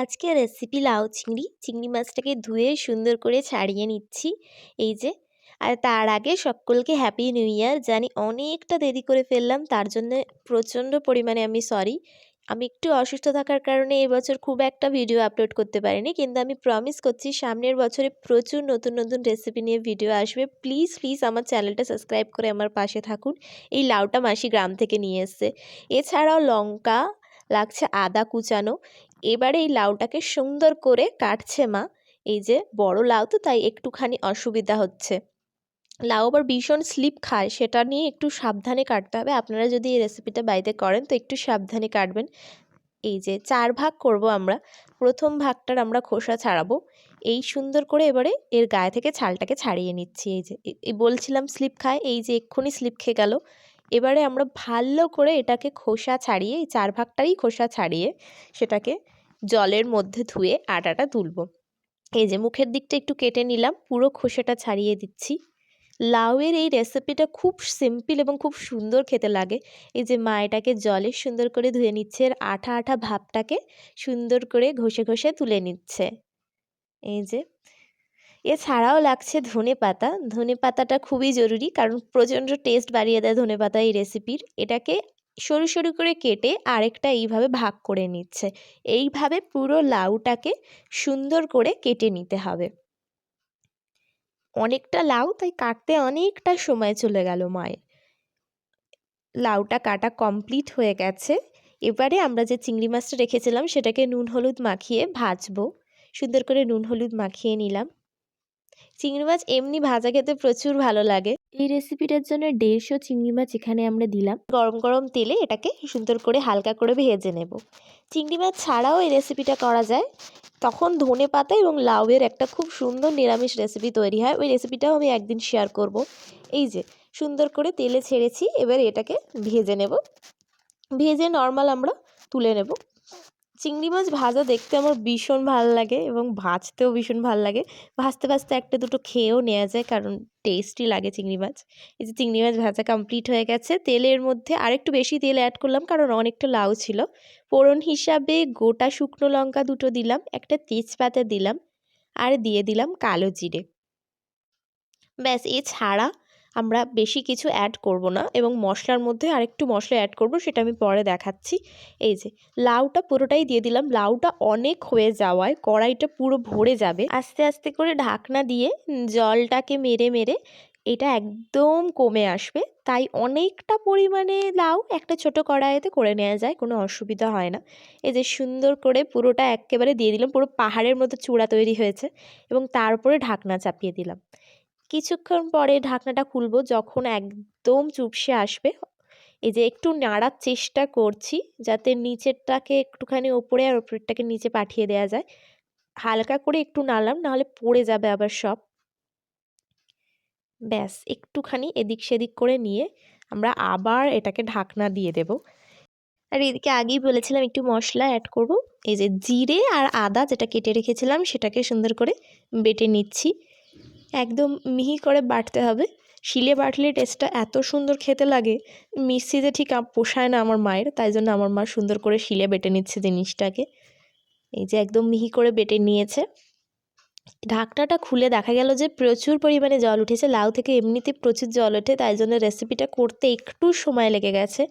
আজকে রেসিপি লাউ চিংড়ি। চিংড়ি মাছটাকে ধুয়ে সুন্দর করে ছাড়িয়ে নিচ্ছি। এই যে, আর তার আগে সকলকে হ্যাপি নিউ ইয়ার জানি অনেকটা দেরি করে ফেললাম, তার জন্য প্রচণ্ড পরিমাণে আমি সরি আমি একটু অসুস্থ থাকার কারণে এবছর খুব একটা ভিডিও আপলোড করতে পারিনি, কিন্তু আমি প্রমিস করছি সামনের বছরে প্রচুর নতুন নতুন রেসিপি নিয়ে ভিডিও আসবে। প্লিজ প্লিজ আমার চ্যানেলটা সাবস্ক্রাইব করে আমার পাশে থাকুন। এই লাউটা মাসি গ্রাম থেকে নিয়ে এসছে। এছাড়াও লঙ্কা, লাগছে আদা কুচানো। এবারে এই লাউটাকে সুন্দর করে কাটছে মা। এই যে বড় লাউ তো, তাই একটুখানি অসুবিধা হচ্ছে। লাউ আবার ভীষণ স্লিপ খায়, সেটা নিয়ে একটু সাবধানে কাটতে হবে। আপনারা যদি এই রেসিপিটা বাড়িতে করেন, তো একটু সাবধানে কাটবেন। এই যে চার ভাগ করব আমরা। প্রথম ভাগটার আমরা খোসা ছাড়াবো। এই সুন্দর করে এবারে এর গায়ে থেকে ছালটাকে ছাড়িয়ে নিচ্ছি। এই যে এই বলছিলাম স্লিপ খায়, এই যে এক্ষুনি স্লিপ খেয়ে গেল। এবারে আমরা ভালো করে এটাকে খোসা ছাড়িয়ে, এই চার ভাগটারই খোসা ছাড়িয়ে সেটাকে জলের মধ্যে ধুয়ে আটাটা তুলব। এই যে মুখের দিকটা একটু কেটে নিলাম, পুরো খোসাটা ছাড়িয়ে দিচ্ছি। লাউয়ের এই রেসিপিটা খুব সিম্পল এবং খুব সুন্দর খেতে লাগে। এই যে মা এটাকে জলে সুন্দর করে ধুয়ে নিচ্ছে আর আঠা আঠা ভাবটাকে সুন্দর করে ঘষে ঘষে তুলে নিচ্ছে। এই যে, এছাড়াও লাগছে ধনে পাতা। ধনে পাতাটা খুবই জরুরি, কারণ প্রচণ্ড টেস্ট বাড়িয়ে দেয় ধনে পাতা এই রেসিপির এটাকে সরু সরু করে কেটে আরেকটা এইভাবে ভাগ করে নিচ্ছে। এইভাবে পুরো লাউটাকে সুন্দর করে কেটে নিতে হবে। অনেকটা লাউ, তাই কাটতে অনেকটা সময় চলে গেল মায়ের। লাউটা কাটা কমপ্লিট হয়ে গেছে। এবারে আমরা যে চিংড়ি মাছটা রেখেছিলাম, সেটাকে নুন হলুদ মাখিয়ে ভাজবো। সুন্দর করে নুন হলুদ মাখিয়ে নিলাম। চিংড়ি মাছ এমনি ভাজা খেতে প্রচুর ভালো লাগে। এই রেসিপিটার জন্য দেড়শো চিংড়ি মাছ এখানে আমরা দিলাম। গরম গরম তেলে এটাকে সুন্দর করে হালকা করে ভেজে নেব। চিংড়ি মাছ ছাড়াও এই রেসিপিটা করা যায়। তখন ধনে পাতা এবং লাউয়ের একটা খুব সুন্দর নিরামিষ রেসিপি তৈরি হয়। ওই রেসিপিটাও আমি একদিন শেয়ার করব। এই যে সুন্দর করে তেলে ছেড়েছি এবার এটাকে ভেজে নেব। ভেজে নর্মাল আমরা তুলে নেব। চিংড়ি মাছ ভাজা দেখতে আমার ভীষণ ভালো লাগে এবং ভাজতেও ভীষণ ভালো লাগে। ভাজতে ভাজতে একটা দুটো খেয়েও নেওয়া যায় কারণ টেস্টি লাগে চিংড়ি মাছ। এই যে চিংড়ি মাছ ভাজা কমপ্লিট হয়ে গেছে। তেলের মধ্যে আরেকটু বেশি তেল অ্যাড করলাম কারণ অনেকটা লাউ ছিল। ফোড়ন হিসাবে গোটা শুকনো লঙ্কা দুটো দিলাম, একটা তেজপাতা দিলাম, আর দিয়ে দিলাম কালো জিরে। ব্যাস, এছাড়া আমরা বেশি কিছু অ্যাড করব না এবং মশলার মধ্যে আরেকটু মশলা অ্যাড করব, সেটা আমি পরে দেখাচ্ছি। এই যে, লাউটা পুরোটাই দিয়ে দিলাম। লাউটা অনেক হয়ে যাওয়ায় কড়াইটা পুরো ভরে যাবে। আস্তে আস্তে করে ঢাকনা দিয়ে জলটাকে মেরে মেরে এটা একদম কমে আসবে। তাই অনেকটা পরিমাণে লাউ একটা ছোট কড়াইতে করে নেওয়া যায়, কোনো অসুবিধা হয় না। এই যে, সুন্দর করে পুরোটা একেবারে দিয়ে দিলাম। পুরো পাহাড়ের মতো চূড়া তৈরি হয়েছে এবং তারপরে ঢাকনা চাপিয়ে দিলাম। কিছুক্ষণ পরে ঢাকনাটা খুলবো, যখন একদম চুপসে আসবে। এই যে একটু নাড়ার চেষ্টা করছি, যাতে নিচেরটাকে একটুখানি ওপরে আর ওপরেরটাকে নিচে পাঠিয়ে দেওয়া যায়। হালকা করে একটু নাড়লাম, নাহলে পড়ে যাবে আবার সব। ব্যাস, একটুখানি এদিক সেদিক করে নিয়ে আমরা আবার এটাকে ঢাকনা দিয়ে দেব। আর এদিকে আগেই বলেছিলাম একটু মশলা অ্যাড করব। এই যে জিরে আর আদা যেটা কেটে রেখেছিলাম, সেটাকে সুন্দর করে বেটে নিচ্ছি। একদম মিহি করে বাটতে হবে। শিলে বাটলে টেস্টটা এত সুন্দর খেতে লাগে মিক্সিতে ঠিক পোষায় না আমার মায়ের, তাই জন্য আমার মা সুন্দর করে শিলে বেটে নিচ্ছে জিনিসটাকে। এই যে একদম মিহি করে বেটে নিয়েছে। ঢাকনাটা খুলে দেখা গেল যে প্রচুর পরিমাণে জল উঠেছে। লাউ থেকে এমনিতে প্রচুর জল ওঠে, তাই জন্য রেসিপিটা করতে একটু সময় লেগে গেছে।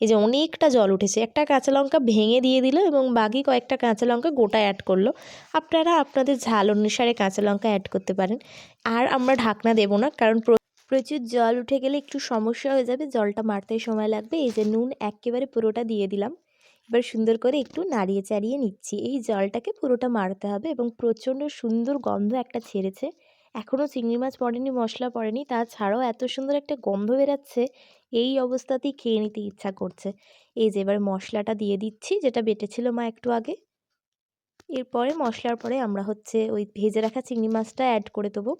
এই যে অনেকটা জল উঠেছে, একটা কাঁচা লঙ্কা ভেঙে দিয়ে দিল এবং বাকি কয়েকটা কাঁচা লঙ্কা গোটা অ্যাড করল। আপনারা আপনাদের ঝাল অনুসারে কাঁচা লঙ্কা অ্যাড করতে পারেন। আর আমরা ঢাকনা দেবো না, কারণ প্রচুর জল উঠে গেলে একটু সমস্যা হয়ে যাবে, জলটা মারতে সময় লাগবে। এই যে নুন একেবারে পুরোটা দিয়ে দিলাম। এবার সুন্দর করে একটু নাড়িয়ে চাড়িয়ে নিচ্ছি। এই জলটাকে পুরোটা মারতে হবে এবং প্রচণ্ড সুন্দর গন্ধ একটা ছেড়েছে। এখনও চিংড়ি মাছ পড়েনি, মশলা পড়েনি, তাছাড়াও এত সুন্দর একটা গন্ধ বেরাচ্ছে, এই অবস্থাতেই খেয়ে নিতে ইচ্ছা করছে। এই যে এবার মশলাটা দিয়ে দিচ্ছি, যেটা বেটেছিল মা একটু আগে। এরপরে মশলার পরে আমরা হচ্ছে ওই ভেজে রাখা চিংড়ি মাছটা অ্যাড করে দেবো।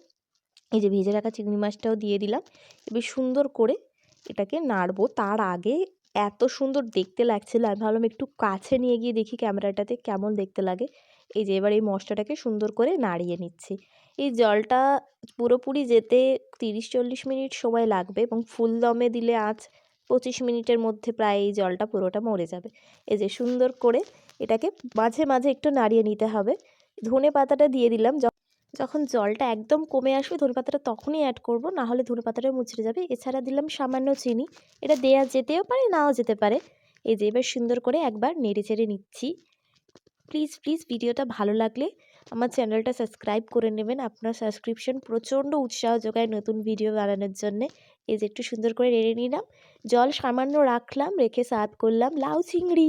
এই যে ভেজে রাখা চিংড়ি মাছটাও দিয়ে দিলাম। এবার সুন্দর করে এটাকে নাড়বো। তার আগে এত সুন্দর দেখতে লাগছিল। আমি ভাবলাম একটু কাছে নিয়ে গিয়ে দেখি ক্যামেরাটাতে কেমন দেখতে লাগে। এই যে এবার এই মশলাটাকে সুন্দর করে নাড়িয়ে নিচ্ছি। এই জলটা পুরোপুরি যেতে তিরিশ চল্লিশ মিনিট সময় লাগবে এবং ফুল দমে দিলে আঁচ পঁচিশ মিনিটের মধ্যে প্রায় এই জলটা পুরোটা মরে যাবে। এই যে সুন্দর করে এটাকে মাঝে মাঝে একটু নাড়িয়ে নিতে হবে। ধনে পাতাটা দিয়ে দিলাম। যখন জলটা একদম কমে আসবে ধনে পাতাটা তখনই অ্যাড করব না হলে ধনে পাতাটা মুচড়ে যাবে। এছাড়া দিলাম সামান্য চিনি, এটা দেয়া যেতেও পারে, নাও যেতে পারে। এই যে এবার সুন্দর করে একবার নেড়ে চেড়ে নিচ্ছি। প্লিজ প্লিজ ভিডিওটা ভালো লাগলে আমার চ্যানেলটা সাবস্ক্রাইব করে নেবেন। আপনার সাবস্ক্রিপশন প্রচণ্ড উৎসাহ যোগায় নতুন ভিডিও বানানোর জন্যে। এই যে একটু সুন্দর করে নেড়ে নিলাম। জল সামান্য রাখলাম, রেখে সার্ভ করলাম। লাউ চিংড়ি!